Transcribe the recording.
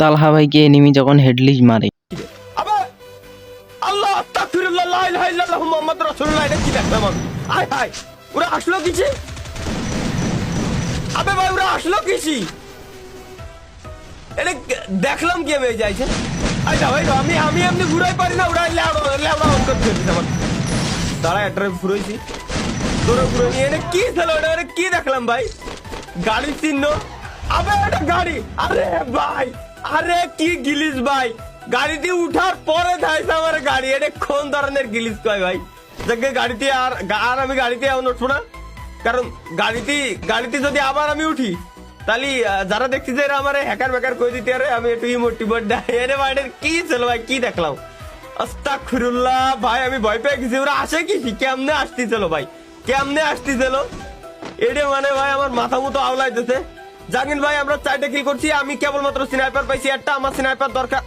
তালহা ভাইকে এনিমি যখন হেডলিস্ট মারে। দেখলাম কি আমি যাইছে। আমি আমি এমনি ঘুরাই পারি না, ওরা ল্যাবড়া একটা ঘুরাইছি। তোরা ঘুরে নিয়ে কি এটা কি দেখলাম ভাই? গাড়ির চিহ্ন। আরে ভাই, আরে কি ভাই? উঠার পরে কোন ভাই? আর আমি না। কারণ গাড়িতে গাড়িতে যদি আবার আমি উঠি, তাহলে যারা দেখছি যে আমার হ্যাকার ব্যাকার কই দিতে, আরে আমি একটু ইমোটি ভাই কি ছিল ভাই? কি দেখলাম? আস্তাগফিরুল্লাহ, ভাই, আমি ভয় পেয়ে গেছি। ওরা আসে কি? কেমনে আসতেছিল ভাই? কেমনে আসতেছিল? এটা মানে ভাই, আমার মাথা মতো আওলাইতেছে। জাগিন ভাই আমরা চারটা কিল করছি আমি কেবলমাত্র স্নাইপার পাইছি একটা আমার স্নাইপার দরকার।